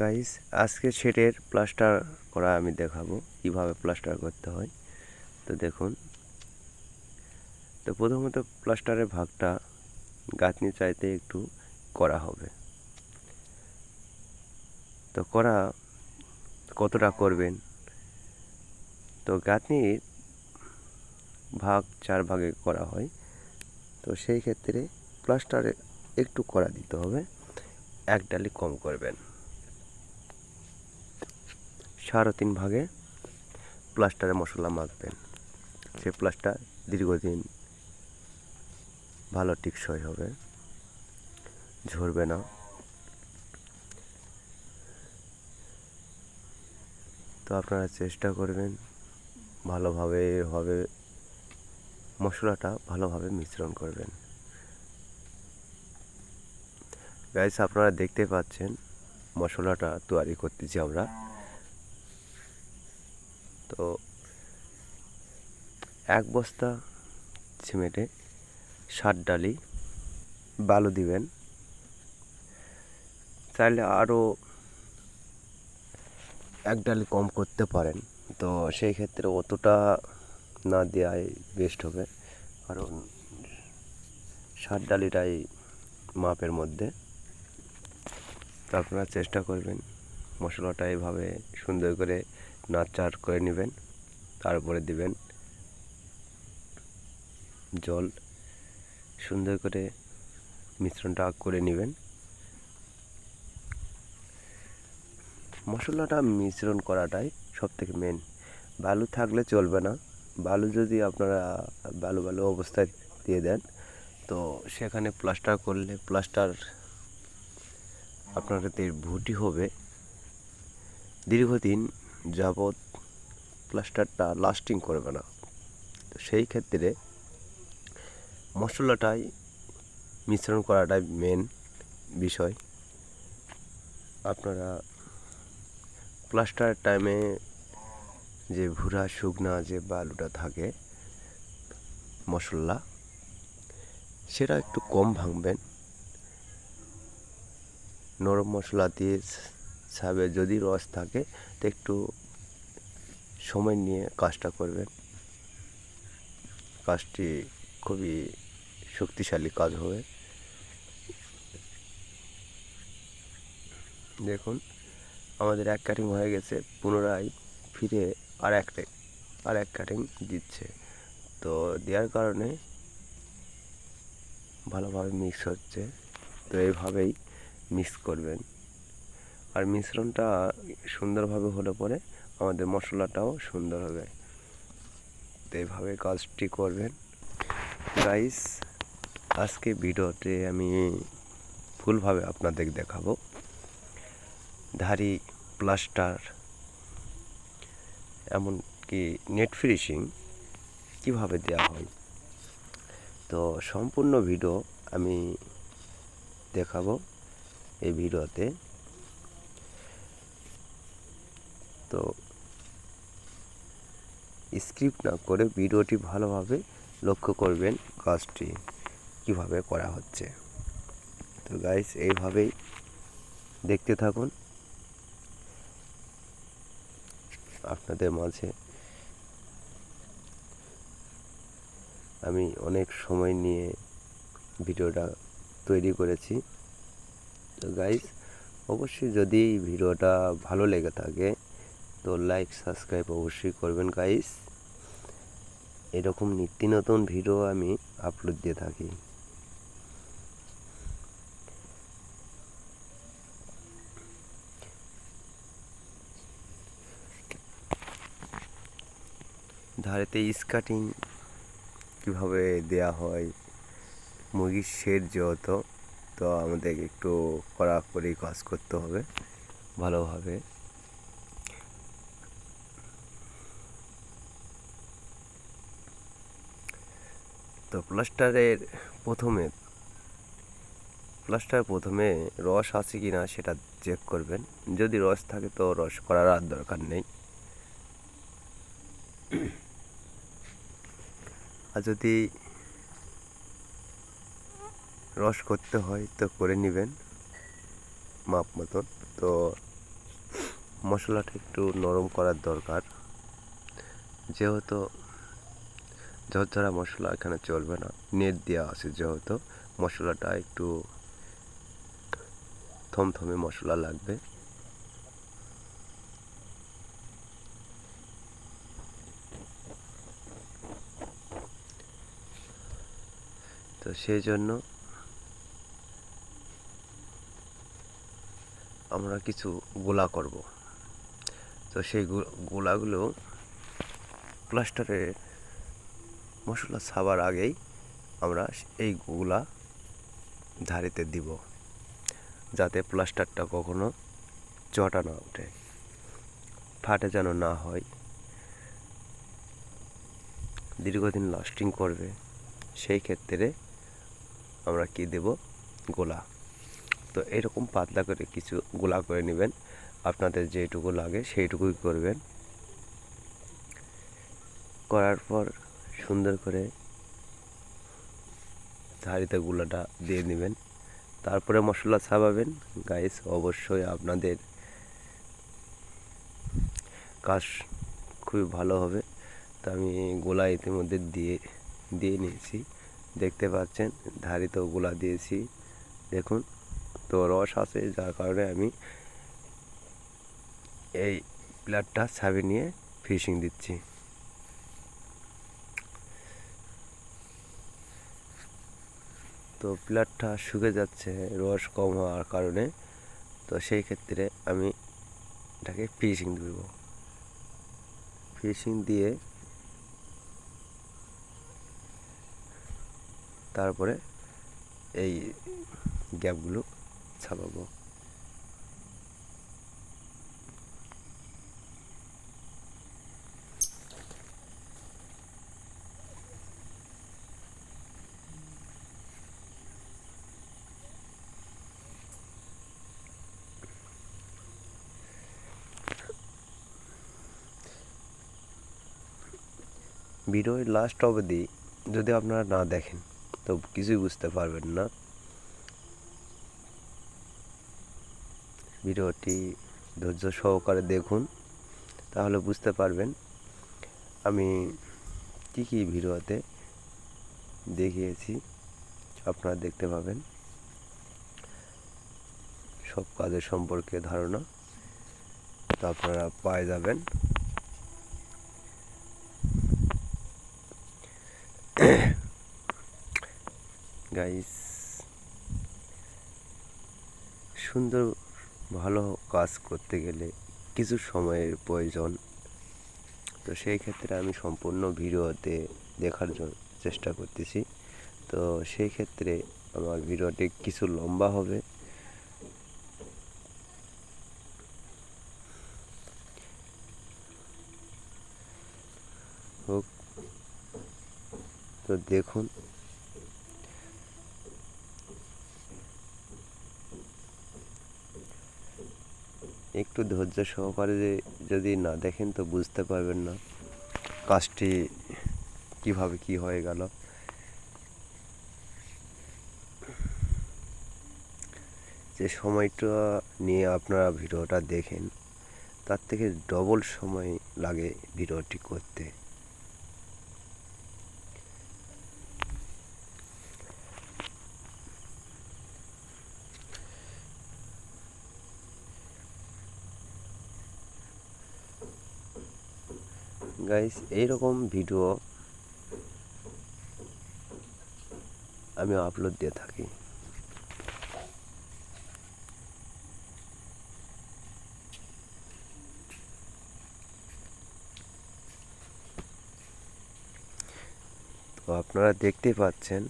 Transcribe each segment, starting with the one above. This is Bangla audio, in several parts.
গাইস আজকে শেডের প্লাস্টার করা আমি দেখাবো, কীভাবে প্লাস্টার করতে হয়। তো দেখুন, তো প্রথমত প্লাস্টারের ভাগটা গাঁথনি চাইতে একটু করা হবে। তো করা কতটা করবেন? তো গাঁথনির ভাগ চার ভাগে করা হয়। তো সেই ক্ষেত্রে প্লাস্টারে একটু করা দিতে হবে, এক ডালি কম করবেন। সাড়ে তিন ভাগে প্লাস্টারে মশলা মাখবেন। সে প্লাস্টার দীর্ঘদিন ভালো টিকসই হবে, ঝরবে না। তো আপনারা চেষ্টা করবেন ভালোভাবে হবে মশলাটা ভালোভাবে মিশ্রণ করবেন। গাইস আপনারা দেখতে পাচ্ছেন মশলাটা তৈরি করতেছি আমরা। তো এক বস্তা সিমেন্টে ষাট ডালি বালু দিবেন। চাইলে আরও এক ডালি কম করতে পারেন। তো সেই ক্ষেত্রে অতটা না দেওয়াই বেস্ট হবে। কারণ ষাট ডালিটাই মাপের মধ্যে। আপনারা চেষ্টা করবেন মশলাটা এভাবে সুন্দর করে নাচার করে নেবেন, তারপরে দিবেন জল। সুন্দর করে মিশ্রণটা করে নেবেন। মশলাটা মিশ্রণ করাটাই সব থেকে মেন বালু থাকলে চলবে না। বালু যদি আপনারা বালু বালু অবস্থায় দিয়ে দেন, তো সেখানে প্লাস্টার করলে প্লাস্টার আপনার এতে ভুটি হবে। দীর্ঘদিন যাবৎ প্লাস্টারটা লাস্টিং করবে না। তো সেই ক্ষেত্রে মশলাটাই মিশ্রণ করাটাই মেন বিষয়। আপনারা প্লাস্টার টাইমে যে ভুরা, শুকনা যে বালুটা থাকে, মশলা, সেটা একটু কম ভাঙবেন। নরম মশলা দিয়ে সাবে যদি রস থাকে, তো একটু সময় নিয়ে কাজটা করবেন। কাজটি খুবই শক্তিশালী কাজ হবে। দেখুন, আমাদের এক কাটিং হয়ে গেছে, পুনরায় ফিরে আর এক আর এক কাটিং দিচ্ছে। তো দেওয়ার কারণে ভালোভাবে মিক্স হচ্ছে। তো এইভাবেই মিক্স করবেন। আর মিশ্রণটা সুন্দরভাবে হলে পরে আমাদের মশলাটাও সুন্দর হবে। তো এইভাবে কাজটি করবেন। গাইস আজকে ভিডিওতে আমি ফুলভাবে আপনাদের দেখাবো। ধারি প্লাস্টার এমনকি নেট ফিনিশিং কীভাবে দেওয়া হয়। তো সম্পূর্ণ ভিডিও আমি দেখাবো এই ভিডিওতে। তো স্ক্রিপ্ট না করে ভিডিওটি ভালোভাবে লক্ষ্য করবেন কাজটি, কীভাবে করা হচ্ছে। তো গাইস এইভাবেই দেখতে থাকুন। আপনাদের মাঝে আমি অনেক সময় নিয়ে ভিডিওটা তৈরি করেছি। তো গাইস অবশ্যই যদি ভিডিওটা ভালো লেগে থাকে তো লাইক সাবস্ক্রাইব অবশ্যই করবেন গাইস এরকম নিত্য নতুন ভিডিও আমি আপলোড দিয়ে থাকি। ধারেতে স্কাটিং কীভাবে দেয়া হয়, মুরগির শেড যেহেতু তো আমাদের একটু কড়াকড়ি কাজ করতে হবে, ভালোভাবে। তো প্লাস্টারের প্রথমে, প্লাস্টার প্রথমে রস আছে কি না সেটা চেক করবেন। যদি রস থাকে তো রস করার আর দরকার নেই। আর যদি রস করতে হয় তো করে নেবেন, মাপ মতন। তো মশলাটা একটু নরম করার দরকার। যেহেতু ঝরঝরা মশলা এখানে চলবে না, নেট দেওয়া আছে যেহেতু, মশলাটা একটু থমথমে মশলা লাগবে। তো সেই জন্য আমরা কিছু গোলা করব। তো সেই গোলাগুলো প্লাস্টারে মশলা ছাবার আগেই আমরা এই গোলা ধারিতে দিব, যাতে প্লাস্টারটা কখনো চটা না ওঠে। ফাটে যেন না হয়। দীর্ঘদিন লাস্টিং করবে। সেই ক্ষেত্রে আমরা কি দেব? গোলা। তো এরকম পাতলা করে কিছু গোলা করে নেবেন। আপনাদের যেটুকু লাগে সেইটুকুই করবেন। করার পর সুন্দর করে ধারিতে গুলাটা দিয়ে নেবেন। তারপরে মশলা ছাপাবেন। গাইস অবশ্যই আপনাদের কাজ খুবই ভালো হবে। তো আমি গোলা ইতিমধ্যে দিয়ে দিয়ে নিয়েছি। দেখতে পাচ্ছেন ধারিতেও গোলা দিয়েছি। দেখুন, তো রস আছে, যার কারণে আমি এই প্লেটটা ছাবি নিয়ে ফিশিং দিচ্ছি। তো পিলারটা শুকে যাচ্ছে, রস কম হওয়ার কারণে। তো সেই ক্ষেত্রে আমি এটাকে ফিনিশিং দেব। ফিনিশিং দিয়ে তারপরে এই গ্যাপগুলো ছাপাবো। ভিডিওর লাস্ট অবধি যদি আপনারা না দেখেন, তো কিছুই বুঝতে পারবেন না। ভিডিওটি ধৈর্য সহকারে দেখুন, তাহলে বুঝতে পারবেন আমি কী কী ভিডিওতে দেখিয়েছি, আপনারা দেখতে পাবেন। সব কাজের সম্পর্কে ধারণা তো আপনারা পায়ে যাবেন। গাইস। সুন্দর, ভালো কাজ করতে গেলে কিছু সময়ের প্রয়োজন। তো সেই ক্ষেত্রে আমি সম্পূর্ণ ভিডিওতে দেখার জন্য চেষ্টা করতেছি। তো সেই ক্ষেত্রে আমার ভিডিওটি কিছু লম্বা হবে। হোক। তো দেখুন। একটু ধৈর্য সহকারে যদি না দেখেন তো বুঝতে পারবেন না কাজটি কীভাবে কি হয়ে গেল। যে সময়টা নিয়ে আপনারা ভিডিওটা দেখেন, তার থেকে ডবল সময় লাগে ভিডিওটি করতে। গাইস এইরকম ভিডিও আমি আপলোড দিয়ে থাকি। তো আপনারা দেখতেই পাচ্ছেন,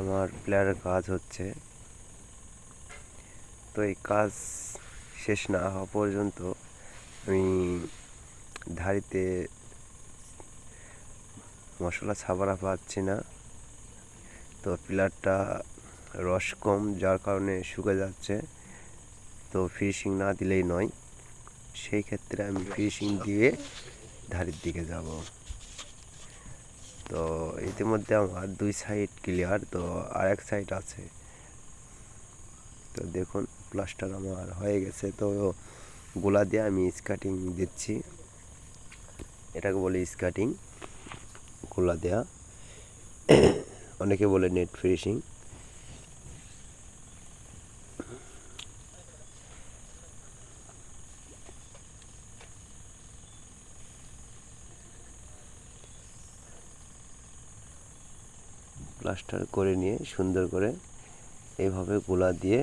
আমার প্লেয়ারের কাজ হচ্ছে। তো এই কাজ শেষ না হওয়া পর্যন্ত আমি ধারিতে মশলা ছাবারা পাচ্ছি না। তো পিলারটা রস কম, যার কারণে শুকে যাচ্ছে। তো ফিনিশিং না দিলেই নয়। সেই ক্ষেত্রে আমি ফিনিশিং দিয়ে ধারের দিকে যাব। তো ইতিমধ্যে আমার দুই সাইড ক্লিয়ার, তো আর এক সাইড আছে। তো দেখুন, প্লাস্টার আমার হয়ে গেছে, তো গোলা দিয়ে আমি স্কাটিং দিচ্ছি। এটাকে বলে স্কাটিং গোলা দেয়া। অনেকে বলে নেট ফিনিশিং প্লাস্টার করে নিয়ে সুন্দর করে এইভাবে গোলা দিয়ে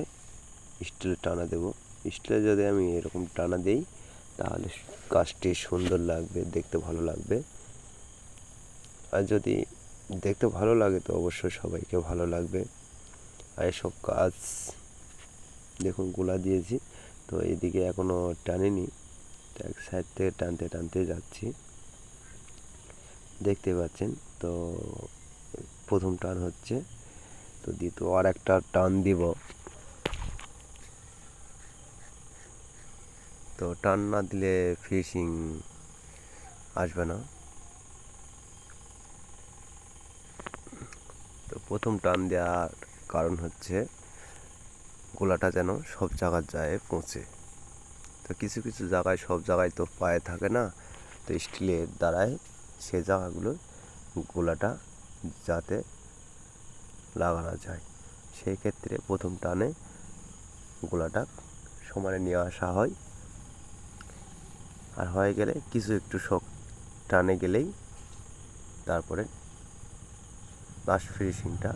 স্টিল টানা দেবো। স্টিলে যদি আমি এরকম টানা দেই, তাহলে কাজটি সুন্দর লাগবে, দেখতে ভালো লাগবে। আর যদি দেখতে ভালো লাগে, তো অবশ্যই সবাইকে ভালো লাগবে। আর এসব কাজ দেখুন, গোলা দিয়েছি। তো এদিকে এখনও টানিনি এক সাইড থেকে টানতে টানতে যাচ্ছি। দেখতে পাচ্ছেন, তো প্রথম টান হচ্ছে। তো দ্বিতীয় আর একটা টান দিব। তো টান না দিলে ফিশিং আসবে না। তো প্রথম টান দেওয়ার কারণ হচ্ছে গোলাটা যেন সব জায়গার যায় পৌঁছে। তো কিছু কিছু জায়গায় সব জায়গায় তো পায়ে থাকে না, তো স্টিলের দ্বারায় সে জায়গাগুলো গোলাটা যাতে লাগানো যায়। সেই ক্ষেত্রে প্রথম টানে গোলাটা সমানে নিয়ে আসা হয়। আর হয়ে গেলে কিছু একটু শক টানে গেলেই তারপরে লাস্ট ফিনিশিংটা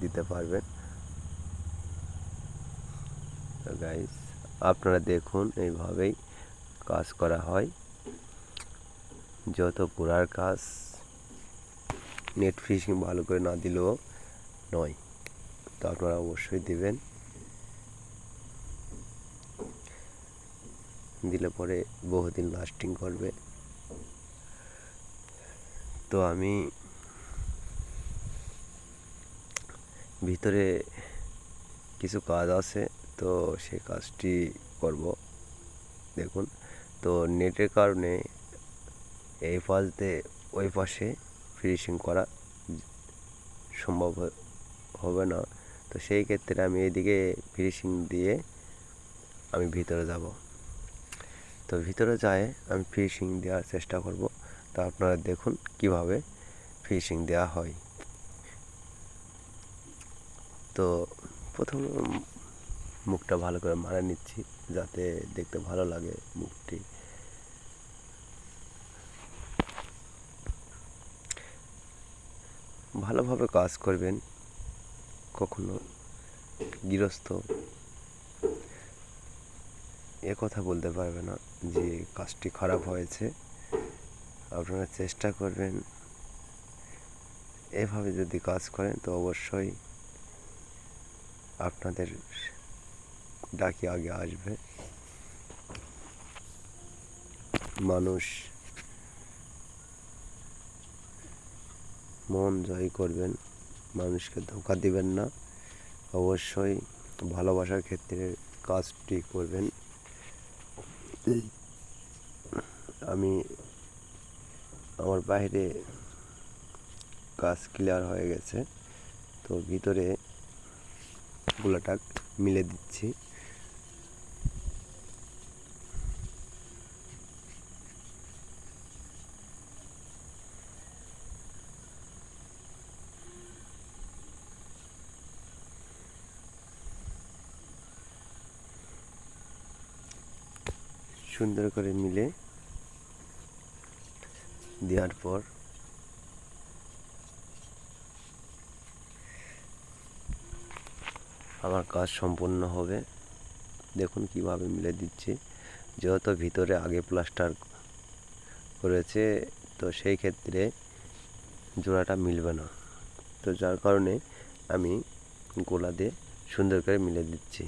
দিতে পারবেন। গাইস আপনারা দেখুন এইভাবেই কাজ করা হয়। যত পুরার কাজ নেট ফিশিং ভালো করে না দিলেও নয়। তো আপনারা অবশ্যই দিবেন। দিলে পরে বহুদিন লাস্টিং করবে। তো আমি ভিতরে কিছু কাজ আছে, তো সেই কাজটি করব। দেখুন, তো নেটের কারণে এই পাশ দিয়ে ওই পাশে ফিনিশিং করা সম্ভব হবে না। তো সেই ক্ষেত্রে আমি এইদিকে ফিনিশিং দিয়ে আমি ভিতরে যাব। তো ভিতরে যায়, আমি ফিশিং দেওয়ার চেষ্টা করব। তো আপনারা দেখুন কীভাবে ফিশিং দেওয়া হয়। তো প্রথম মুখটা ভালো করে মারা নিচ্ছি, যাতে দেখতে ভালো লাগে মুখটি। ভালোভাবে কাজ করবেন, কখনো গৃহস্থ। এ কথা বলতে পারবে না। যে কাজটি খারাপ হয়েছে, আপনারা চেষ্টা করবেন এভাবে যদি কাজ করেন, তো অবশ্যই আপনাদের ডাকি আগে আসবে। মানুষ মন জয় করবেন, মানুষকে ধোকা দিবেন না। অবশ্যই ভালোবাসার ক্ষেত্রে কাজটি করবেন। আমি আমার বাইরে কাজ ক্লিয়ার হয়ে গেছে তো ভিতরে গুলাটা মিলে দিচ্ছি। সুন্দর করে মিলে দেওয়ার পর আমার কাজ সম্পূর্ণ হবে। দেখুন কীভাবে মিলে দিচ্ছি। যেহেতু ভিতরে আগে প্লাস্টার করেছে, তো সেই ক্ষেত্রে জোড়াটা মিলবে না। তো যার কারণে আমি গোলা দিয়ে সুন্দর করে মিলে দিচ্ছি।